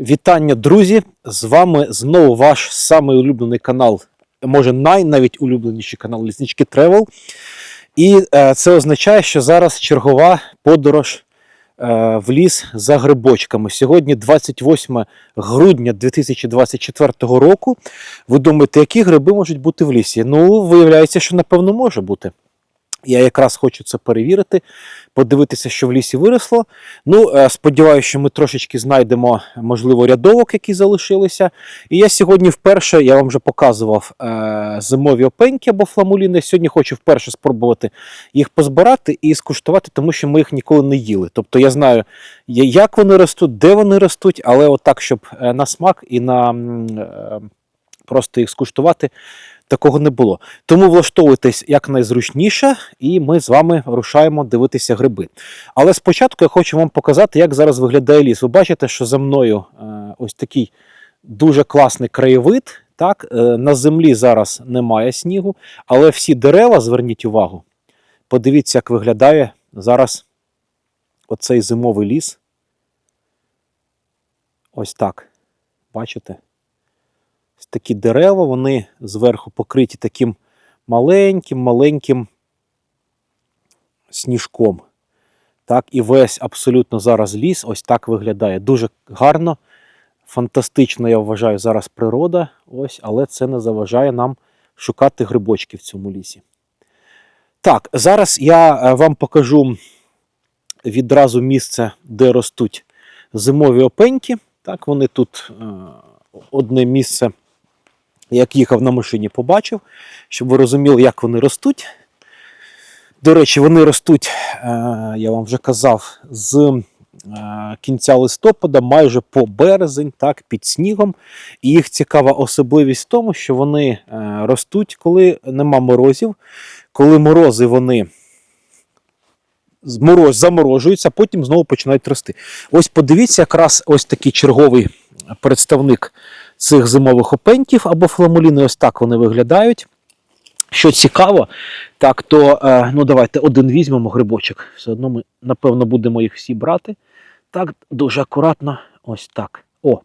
Вітання, друзі! З вами знову ваш самий улюблений канал, може най навіть улюбленіший канал Ліснички Тревел. І е, це означає, що зараз чергова подорож е, в ліс за грибочками. Сьогодні 28 грудня 2024 року. Ви думаєте, які гриби можуть бути в лісі? Ну, виявляється, що напевно може бути. Я якраз хочу це перевірити, подивитися, що в лісі виросло. Ну, е, сподіваюся, що ми трошечки знайдемо, можливо, рядовок, які залишилися. І я сьогодні вперше, я вам вже показував е, зимові опеньки або фламуліни. Сьогодні хочу вперше спробувати їх позбирати і скуштувати, тому що ми їх ніколи не їли. Тобто я знаю, як вони ростуть, де вони ростуть, але отак, щоб е, на смак і на просто їх скуштувати. Такого не було. Тому влаштовуйтесь якнайзручніше, і ми з вами рушаємо дивитися гриби. Але спочатку я хочу вам показати, як зараз виглядає ліс. Ви бачите, що за мною е, ось такий дуже класний краєвид. Так, е, на землі зараз немає снігу, але всі дерева, зверніть увагу, подивіться, як виглядає зараз оцей зимовий ліс. Ось так. Бачите? Такі дерева, вони зверху покриті таким маленьким-маленьким сніжком. Так, і весь абсолютно зараз ліс ось так виглядає. Дуже гарно, фантастично, я вважаю, зараз природа. Ось, але це не заважає нам шукати грибочки в цьому лісі. Так, зараз я е, вам покажу відразу місце, де ростуть зимові опеньки. Так, вони тут е, одне місце, як їхав на машині, побачив, щоб ви розуміли, як вони ростуть. До речі, вони ростуть, е, я вам вже казав, з е, кінця листопада майже по березень, так, під снігом. І їх цікава особливість в тому, що вони е, ростуть, коли нема морозів. Коли морози вони заморожуються, потім знову починають рости. Ось подивіться, якраз ось такий черговий представник цих зимових опеньків або фламуліни, ось так вони виглядають. Що цікаво, так то е, ну давайте один візьмемо грибочок. Все одно ми, напевно, будемо їх всі брати. Так, дуже акуратно. Ось так. О,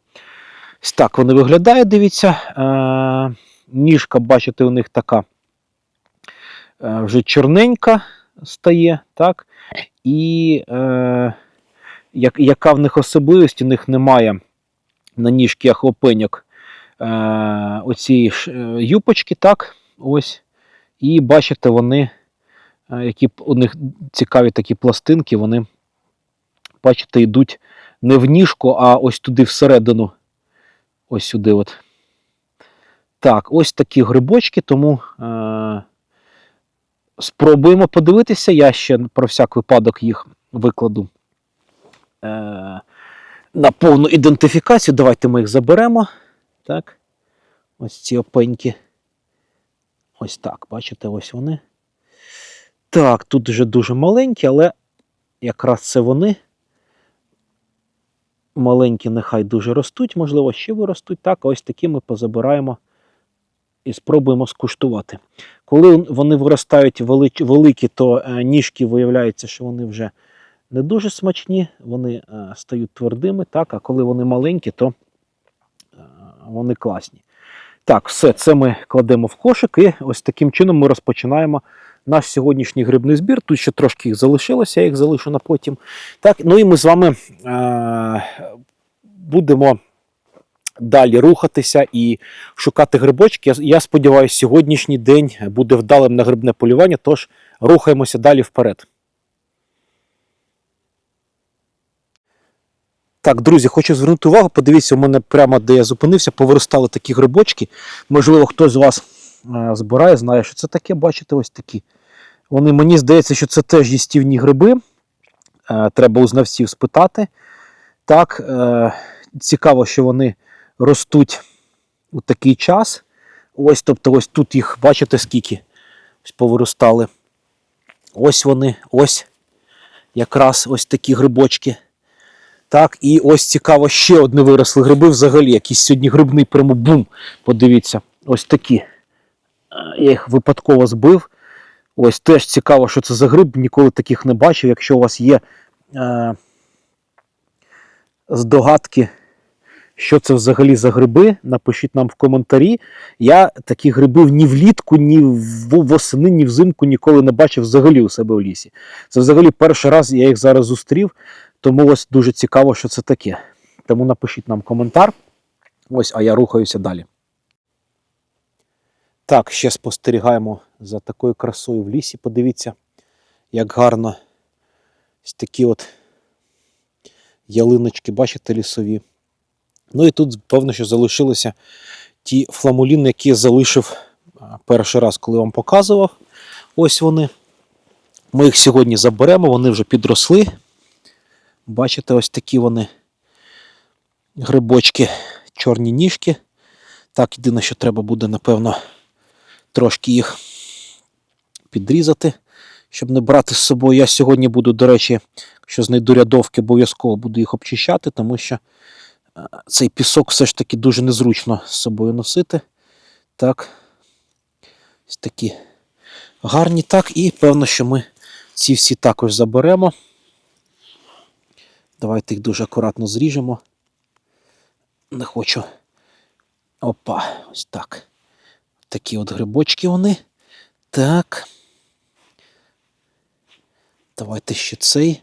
ось так вони виглядають, дивіться. Е, ніжка, бачите, у них така е, вже чорненька стає, так? І е, як, яка в них особливість, у них немає на ніжках опеньок е, оцієї ж, е, юпочки, так? Ось. І бачите, вони, е, які у них цікаві такі пластинки, вони, бачите, йдуть не в ніжку, а ось туди всередину. Ось сюди. от. Так, ось такі грибочки, тому е, спробуємо подивитися. Я ще про всяк випадок їх викладу е, на повну ідентифікацію. Давайте ми їх заберемо. Так. Ось ці опеньки. Ось так, бачите, ось вони. Так, тут вже дуже маленькі, але якраз це вони. Маленькі нехай дуже ростуть, можливо, ще виростуть. Так, ось такі ми позабираємо і спробуємо скуштувати. Коли вони виростають великі, то е, ніжки виявляється, що вони вже не дуже смачні, вони е, стають твердими, так, а коли вони маленькі, то е, вони класні. Так, все, це ми кладемо в кошик, і ось таким чином ми розпочинаємо наш сьогоднішній грибний збір. Тут ще трошки їх залишилося, я їх залишу на потім. Так, ну і ми з вами е- будемо далі рухатися і шукати грибочки. Я, я сподіваюся, сьогоднішній день буде вдалим на грибне полювання, тож рухаємося далі вперед. Так, друзі, хочу звернути увагу. Подивіться, у мене прямо де я зупинився, повиростали такі грибочки. Можливо, хтось з вас е, збирає, знає, що це таке. Бачите, ось такі. Вони, мені здається, що це теж їстівні гриби. Е, треба у знавців спитати. Так, е, цікаво, що вони ростуть у такий час. Ось, тобто, ось тут їх, бачите, скільки повиростали. Ось вони, ось якраз ось такі грибочки. Так, і ось цікаво, ще одне виросли гриби взагалі. Якийсь сьогодні грибний прямо бум. Подивіться, ось такі. Я їх випадково збив. Ось теж цікаво, що це за гриб, ніколи таких не бачив. Якщо у вас є е, здогадки, що це взагалі за гриби. Напишіть нам в коментарі. Я такі грибів ні влітку, ні в- восени, ні взимку ніколи не бачив взагалі у себе в лісі. Це взагалі перший раз я їх зараз зустрів, тому ось дуже цікаво, що це таке. Тому напишіть нам коментар. Ось, а я рухаюся далі. Так, ще спостерігаємо за такою красою в лісі. Подивіться, як гарно ось такі от ялиночки, бачите, лісові. Ну і тут, певно, що залишилися ті фламуліни, які я залишив перший раз, коли вам показував. Ось вони. Ми їх сьогодні заберемо, вони вже підросли. Бачите, ось такі вони грибочки, чорні ніжки. Так, єдине, що треба буде, напевно, трошки їх підрізати, щоб не брати з собою. Я сьогодні буду, до речі, якщо знайду рядовки, обов'язково буду їх обчищати, тому що е, цей пісок все ж таки дуже незручно з собою носити. Так. Ось такі гарні. Так, і певно, що ми ці всі також заберемо. Давайте їх дуже акуратно зріжемо. Не хочу. Опа, ось так. Такі от грибочки вони. Так. Давайте ще цей.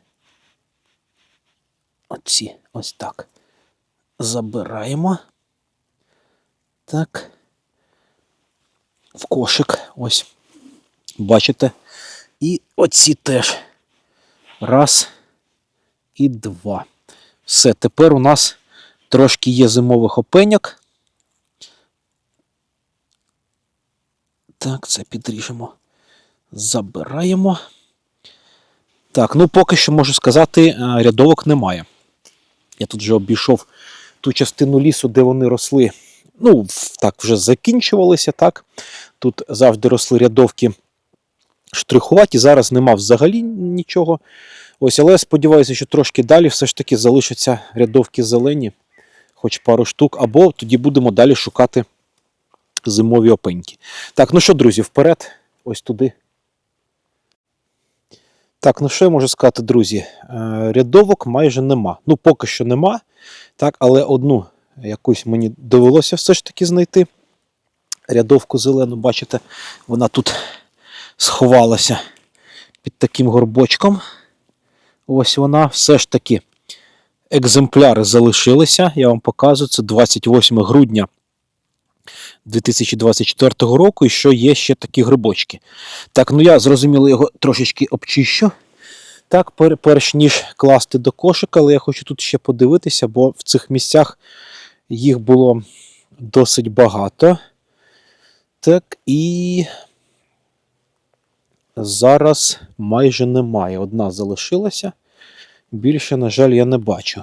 Оці, ось так. Забираємо. Так. В кошик. Ось. Бачите? І оці теж. Раз. І два. Все, тепер у нас трошки є зимових опеньок. Так, це підріжемо. Забираємо. Так, ну поки що можу сказати, е, рядовок немає. Я тут вже обійшов ту частину лісу, де вони росли. Ну, так вже закінчувалися, так. Тут завжди росли рядовки штрихуваті, зараз нема взагалі нічого. Ось, але сподіваюся, що трошки далі все ж таки залишаться рядовки зелені, хоч пару штук, або тоді будемо далі шукати зимові опеньки. Так, ну що, друзі, вперед, ось туди. Так, ну що я можу сказати, друзі? Е, Рядовок майже нема. Ну, поки що нема. Так, але одну якусь мені довелося все ж таки знайти. Рядовку зелену, бачите, вона тут сховалася під таким горбочком. Ось вона все ж таки. Екземпляри залишилися. Я вам показую, це 28 грудня 2024 року, і що є ще такі грибочки. Так, ну я зрозуміло його трошечки обчищу. Так, пер, перш ніж класти до кошика, але я хочу тут ще подивитися, бо в цих місцях їх було досить багато. Так, і зараз майже немає. Одна залишилася. Більше, на жаль, я не бачу.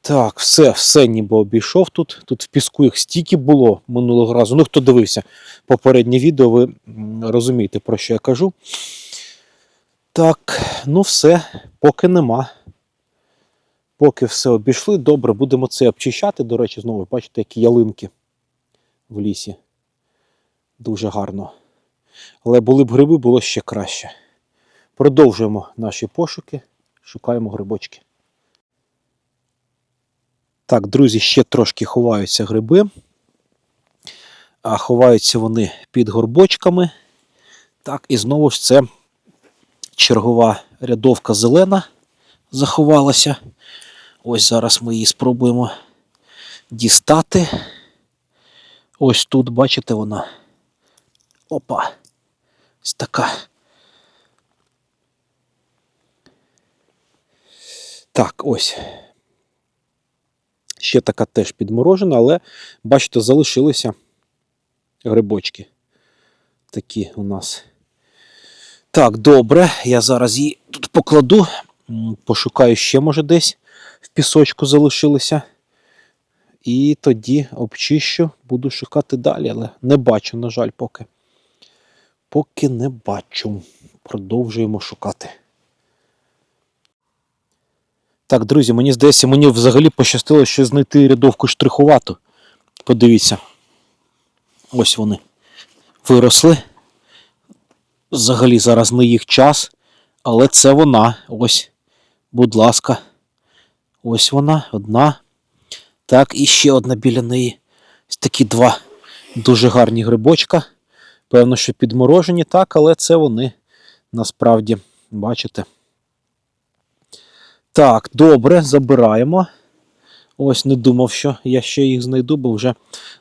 Так, все, все ніби обійшов тут. Тут в піску їх стільки було минулого разу. Ну, хто дивився попереднє відео, ви розумієте, про що я кажу. Так, ну все, поки нема. Поки все обійшли, добре, будемо це обчищати. До речі, знову бачите, які ялинки в лісі. Дуже гарно. Але були б гриби, було ще краще. Продовжуємо наші пошуки, шукаємо грибочки. Так, друзі, ще трошки ховаються гриби. А ховаються вони під горбочками. Так, і знову ж це чергова рядовка зелена заховалася. Ось зараз ми її спробуємо дістати. Ось тут, бачите, вона. Опа. Ось така. Так, ось. Ще така теж підморожена, але, бачите, залишилися грибочки. Такі у нас. Так, добре. Я зараз її тут покладу. Пошукаю ще, може, десь в пісочку залишилися. І тоді обчищу, буду шукати далі, але не бачу, на жаль, поки. Поки не бачу. Продовжуємо шукати. Так, друзі, мені здається, мені взагалі пощастило ще знайти рядовку штрихувату. Подивіться. Ось вони. Виросли. Взагалі зараз не їх час, але це вона. Ось, будь ласка. Ось вона, одна. Так, і ще одна біля неї. Ось такі два дуже гарні грибочка. Певно, що підморожені, так, але це вони насправді, бачите. Так, добре, забираємо. Ось не думав, що я ще їх знайду, бо вже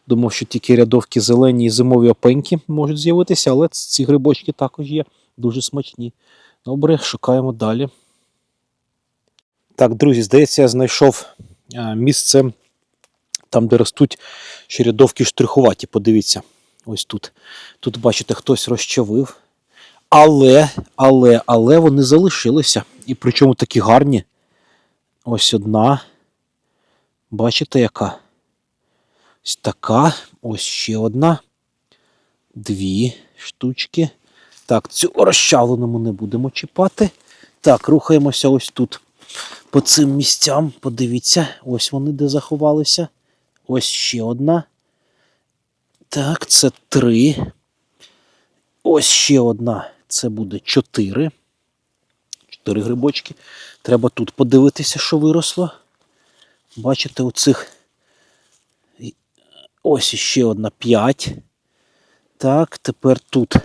думав, що тільки рядовки зелені і зимові опеньки можуть з'явитися, але ці грибочки також є дуже смачні. Добре, шукаємо далі. Так, друзі, здається, я знайшов е, місце там, де ростуть ще рядовки штрихуваті. Подивіться, ось тут. Тут, бачите, хтось розчавив. Але, але, але вони залишилися. І причому такі гарні. Ось одна. Бачите, яка? Ось така. Ось ще одна. Дві штучки. Так, цю розчавлену ми не будемо чіпати. Так, рухаємося ось тут. По цим місцям. Подивіться, ось вони де заховалися. Ось ще одна. Так, це три. Ось ще одна. Це буде чотири. Чотири грибочки. Треба тут подивитися, що виросло. Бачите, оцих. І- Ось іще одна п'ять. Так, тепер тут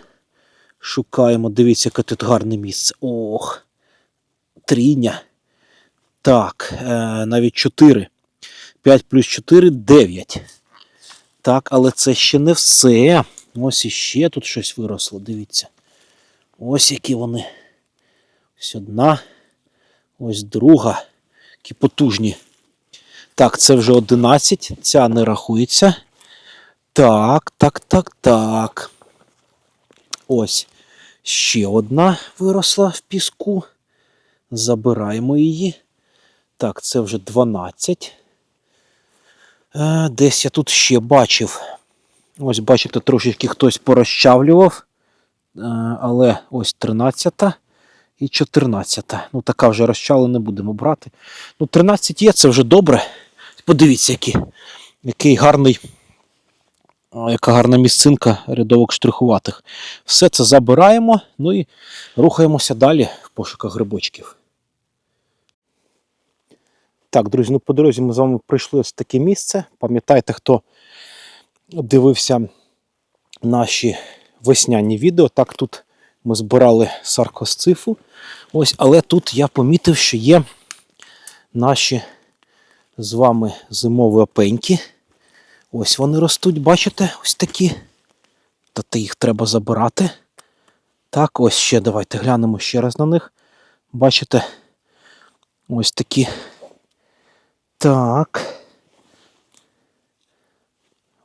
шукаємо. Дивіться, яке тут гарне місце. Ох. Трійня. Так, е, навіть 4. 5 плюс 4 9. Так, але це ще не все. Ось іще тут щось виросло, дивіться. Ось які вони. Ось одна, ось друга. Які потужні. Так, це вже 11. Ця не рахується. Так, так, так, так. Ось ще одна виросла в піску. Забираємо її. Так, це вже 12. Е, Десь я тут ще бачив. Ось, бачите, трошечки хтось порозчавлював. Е, Але ось 13 і 14. Ну, така вже розчали не будемо брати. Ну, 13 є, це вже добре. Подивіться, які, який гарний, яка гарна місцинка рядовок штрихуватих. Все це забираємо, ну і рухаємося далі в пошуках грибочків. Так, друзі, ну по дорозі ми з вами прийшли ось таке місце. Пам'ятаєте, хто дивився наші весняні відео. Так, тут ми збирали саркосцифу. Ось, але тут я помітив, що є наші з вами зимові опеньки. Ось вони ростуть, бачите, ось такі. Та їх треба забирати. Так, ось ще давайте глянемо ще раз на них. Бачите, ось такі. Так.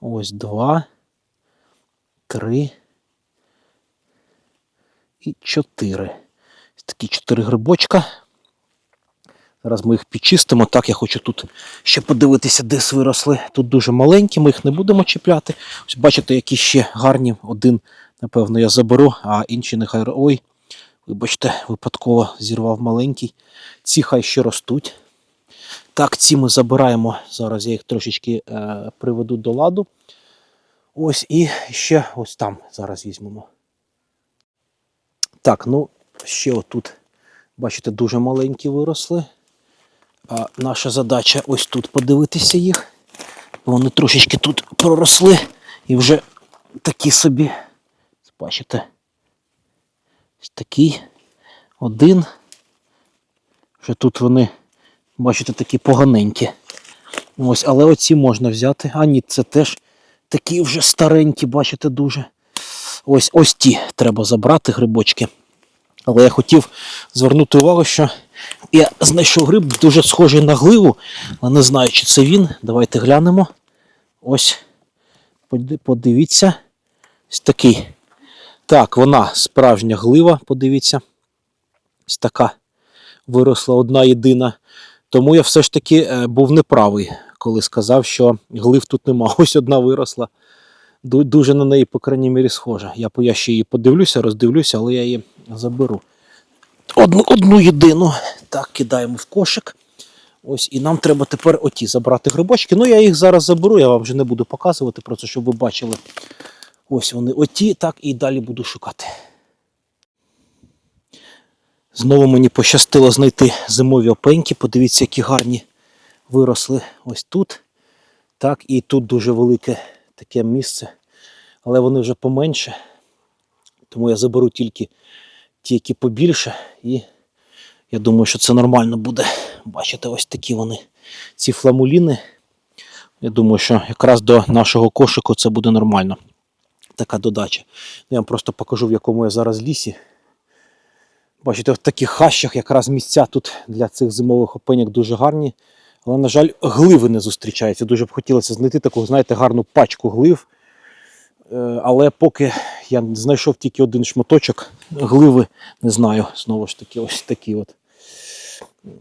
Ось два, три і чотири. Такі чотири грибочка. Зараз ми їх підчистимо. Так, я хочу тут ще подивитися, де виросли. Тут дуже маленькі, ми їх не будемо чіпляти. Ось бачите, які ще гарні. Один, напевно, я заберу, а інші нехай. Ой, вибачте, випадково зірвав маленький. Ці хай ще ростуть. Так, ці ми забираємо. Зараз я їх трошечки е, приведу до ладу. Ось і ще ось там зараз візьмемо. Так, ну ще отут, бачите, дуже маленькі виросли. А наша задача ось тут подивитися їх. Вони трошечки тут проросли і вже такі собі. Бачите? Ось такий один. Вже тут вони, бачите, такі поганенькі. Ось, але оці можна взяти. А ні, це теж такі вже старенькі, бачите, дуже. Ось ось ті треба забрати грибочки. Але я хотів звернути увагу, що я знайшов гриб дуже схожий на гливу, але не знаю, чи це він. Давайте глянемо. Ось, подивіться. Ось такий. Так, вона справжня глива, подивіться. Ось така виросла одна єдина. Тому я все ж таки е, був неправий, коли сказав, що глив тут нема. Ось одна виросла. Ду- Дуже на неї, по крайній мірі, схожа. Я, я ще її подивлюся, роздивлюся, але я її заберу. Одну, одну єдину. Так, кидаємо в кошик. Ось, і нам треба тепер оті забрати грибочки. Ну, я їх зараз заберу, я вам вже не буду показувати, просто щоб ви бачили. Ось вони оті, так, і далі буду шукати. Знову мені пощастило знайти зимові опеньки. Подивіться, які гарні виросли ось тут. Так, і тут дуже велике таке місце, але вони вже поменше. Тому я заберу тільки ті, які побільше, і я думаю, що це нормально буде. Бачите, ось такі вони, ці фламуліни. Я думаю, що якраз до нашого кошику це буде нормально. Така додача. Ну, Я вам просто покажу, в якому я зараз лісі. Бачите, в таких хащах якраз місця тут для цих зимових опеньок дуже гарні. Але, на жаль, гливи не зустрічаються. Дуже б хотілося знайти таку, знаєте, гарну пачку глив. Е, Але поки я знайшов тільки один шматочок гливи, не знаю, знову ж таки, ось такі от. Ем,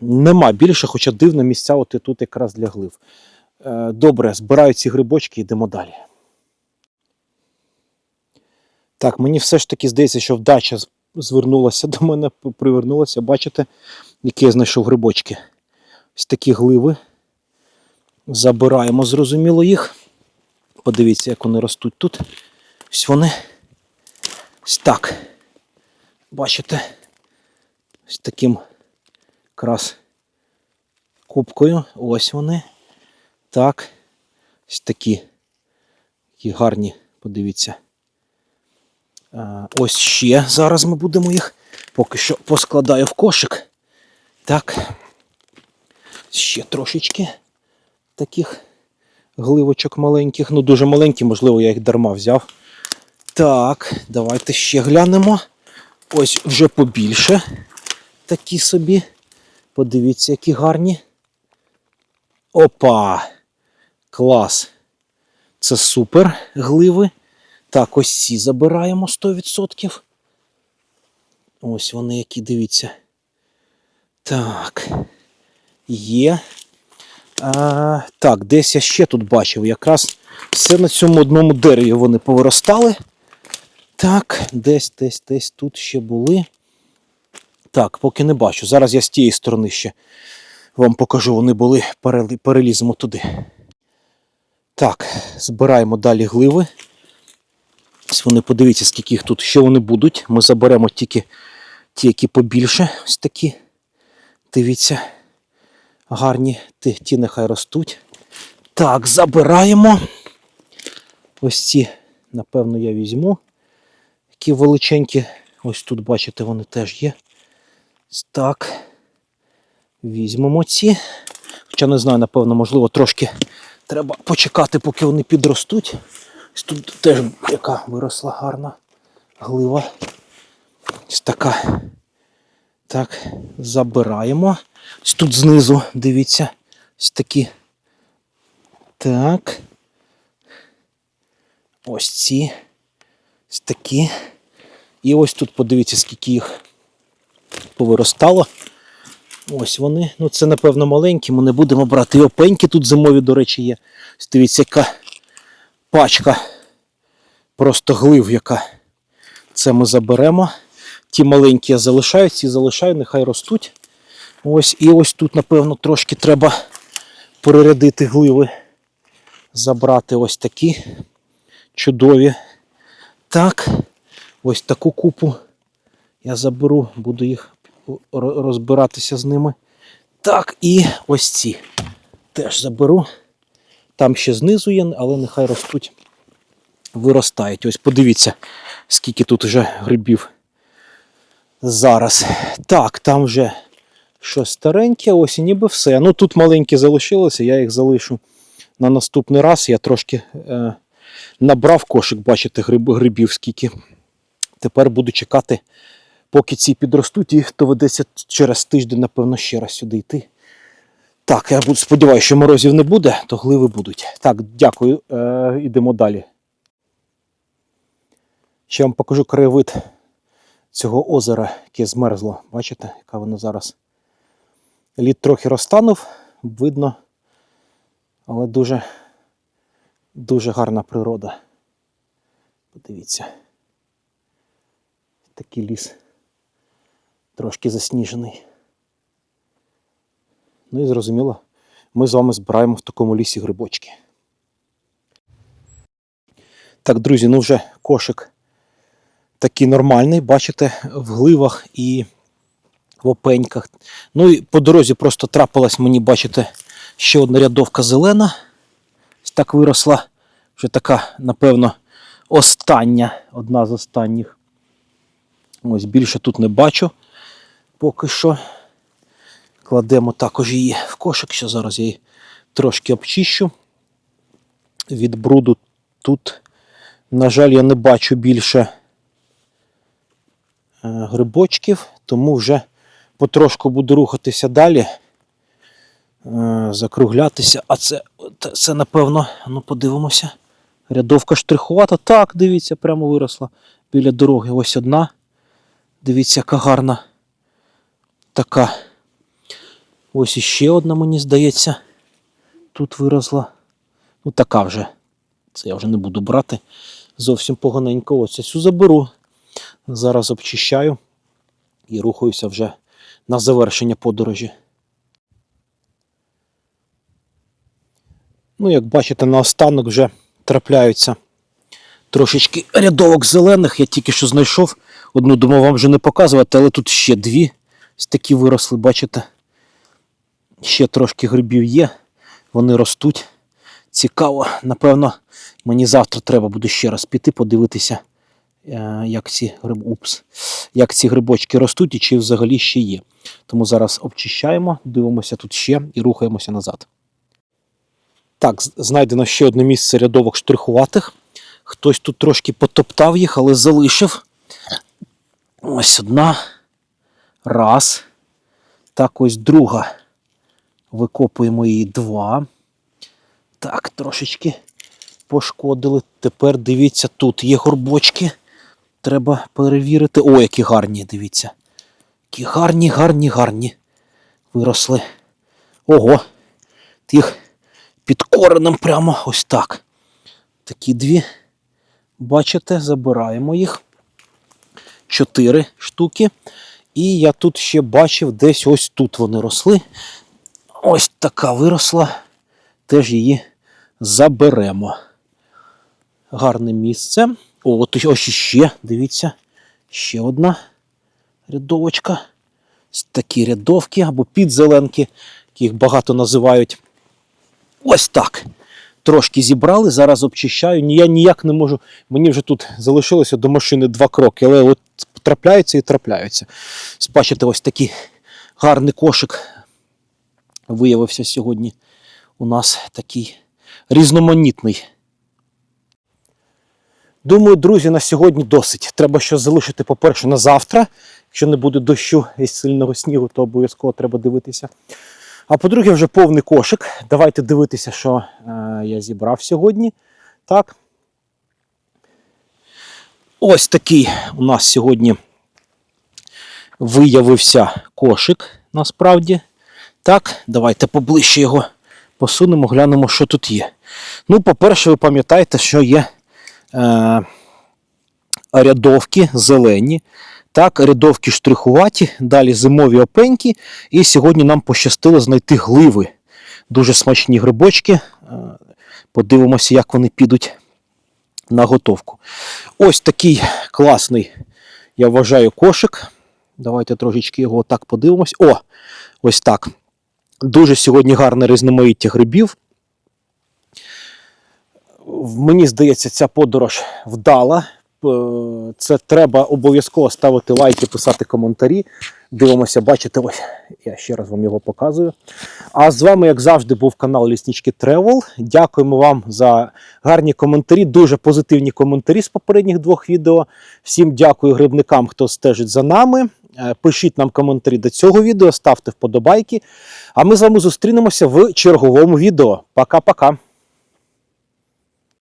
Нема більше, хоча дивно місця от і тут якраз для глив. Е, Добре, збираю ці грибочки, йдемо далі. Так, мені все ж таки здається, що вдача звернулася до мене, привернулася. Бачите, які я знайшов грибочки. Ось такі гливи. Забираємо, зрозуміло, їх. Подивіться, як вони ростуть тут. Ось вони. Ось так. Бачите? Ось таким якраз кубкою. Ось вони. Так. Ось такі. Такі гарні, подивіться. Ось ще. Зараз ми будемо їх поки що поскладаю в кошик. Так. Ще трошечки таких гливочок маленьких. Ну, дуже маленькі, можливо, я їх дарма взяв. Так, давайте ще глянемо. Ось вже побільше. Такі собі. Подивіться, які гарні. Опа! Клас! Це супер гливи. Так, ось ці забираємо 100%. Ось вони які, дивіться. Так. Є. А, так, десь я ще тут бачив. Якраз все на цьому одному дереві вони повиростали. Так, десь, десь, десь тут ще були. Так, поки не бачу. Зараз я з тієї сторони ще вам покажу, вони були, переліземо туди. Так, збираємо далі гливи. Ось вони, подивіться, скільки їх тут. Ще вони будуть. Ми заберемо тільки ті, які побільше. Ось такі. Дивіться. Гарні. Ті, ті нехай ростуть. Так, забираємо. Ось ці, напевно, я візьму. Які величенькі. Ось тут, бачите, вони теж є. Так. Візьмемо ці. Хоча не знаю, напевно, можливо, трошки треба почекати, поки вони підростуть. Ось тут теж яка виросла гарна глива. Ось така. Так, забираємо. Ось тут знизу, дивіться, ось такі. Так. Ось ці. Ось такі. І ось тут подивіться, скільки їх повиростало. Ось вони. Ну, це, напевно, маленькі, ми не будемо брати. І опеньки тут зимові, до речі, є. Ось Дивіться, яка пачка. Просто глив, яка. Це ми заберемо. Ті маленькі я залишаю, ці залишаю, нехай ростуть. Ось і ось тут, напевно, трошки треба перерядити гливи. Забрати ось такі чудові. Так, ось таку купу я заберу, буду їх розбиратися з ними. Так, і ось ці теж заберу. Там ще знизу є, але нехай ростуть, виростають. Ось подивіться, скільки тут вже грибів зараз. Так, там вже щось стареньке, ось і ніби все. Ну тут маленькі залишилося, я їх залишу на наступний раз. Я трошки е, набрав кошик, бачите, гриб, грибів скільки. Тепер буду чекати, поки ці підростуть, і доведеться через тиждень, напевно, ще раз сюди йти. Так, я сподіваюся, що морозів не буде, то гливи будуть. Так, дякую. Е, ідемо далі. Ще вам покажу краєвид цього озера, яке змерзло. Бачите, яка воно зараз. Лід трохи розтанув, видно, але дуже, дуже гарна природа. Подивіться. Такий ліс трошки засніжений. Ну і зрозуміло, ми з вами збираємо в такому лісі грибочки. Так, друзі, ну вже кошик такий нормальний, бачите, в гливах і в опеньках. Ну і по дорозі просто трапилась мені, бачите, ще одна рядовка зелена. Так виросла. Вже така, напевно, остання, одна з останніх. Ось більше тут не бачу поки що. Кладемо також її в кошик, що зараз я її трошки обчищу. Від бруду тут, на жаль, я не бачу більше грибочків, тому вже потрошку буду рухатися далі, е, закруглятися. А це, це напевно, ну подивимося. Рядовка штрихувата. Так, дивіться, прямо виросла біля дороги. Ось одна. Дивіться, яка гарна така. Ось іще одна, мені здається, тут виросла. Ну, така вже. Це я вже не буду брати. Зовсім поганенько. Ось цю заберу. Зараз обчищаю і рухаюся вже на завершення подорожі. Ну, як бачите, наостанок вже трапляються трошечки рядовок зелених. Я тільки що знайшов. Одну думав вам вже не показувати, але тут ще дві. Ось такі виросли, бачите? Ще трошки грибів є, вони ростуть. Цікаво, напевно, мені завтра треба буде ще раз піти, подивитися, як ці, гриб... Упс. як ці грибочки ростуть і чи взагалі ще є. Тому зараз обчищаємо, дивимося тут ще і рухаємося назад. Так, знайдено ще одне місце рядовок штрихуватих. Хтось тут трошки потоптав їх, але залишив. Ось одна. Раз. Так, ось друга. Викопуємо її два. Так, трошечки пошкодили. Тепер дивіться, тут є горбочки. Треба перевірити. О, які гарні, дивіться. Які гарні, гарні, гарні. Виросли. Ого. Їх під коренем прямо ось так. Такі дві. Бачите, забираємо їх. Чотири штуки. І я тут ще бачив, десь ось тут вони росли. Ось така виросла. Теж її заберемо. Гарне місце. О, ось іще, дивіться, ще одна рядовочка. Такі рядовки або підзеленки, їх багато називають. Ось так. Трошки зібрали, зараз обчищаю. Я ніяк не можу. Мені вже тут залишилося до машини два кроки, але от трапляються і трапляються. Бачите, ось такий гарний кошик виявився сьогодні. У нас такий різноманітний. Думаю, друзі, на сьогодні досить. Треба щось залишити, по-перше, на завтра. Якщо не буде дощу і сильного снігу, то обов'язково треба дивитися. А по-друге, вже повний кошик. Давайте дивитися, що е, я зібрав сьогодні. Так. Ось такий у нас сьогодні виявився кошик насправді. Так, давайте поближче його посунемо, глянемо, що тут є. Ну, по-перше, ви пам'ятаєте, що є е, рядовки зелені. Так, рядовки штрихуваті, далі зимові опеньки. І сьогодні нам пощастило знайти гливи. Дуже смачні грибочки. Е, Подивимося, як вони підуть на готовку. Ось такий класний, я вважаю, кошик. Давайте трошечки його так подивимось. О, ось так. Дуже сьогодні гарне різноманіття грибів. Мені здається, ця подорож вдала. Це треба обов'язково ставити лайки, писати коментарі. Дивимося, бачите, ось я ще раз вам його показую. А з вами, як завжди, був канал Ліснички Тревел. Дякуємо вам за гарні коментарі, дуже позитивні коментарі з попередніх двох відео. Всім дякую грибникам, хто стежить за нами. Е, Пишіть нам коментарі до цього відео, ставте вподобайки. А ми з вами зустрінемося в черговому відео. Пока-пока.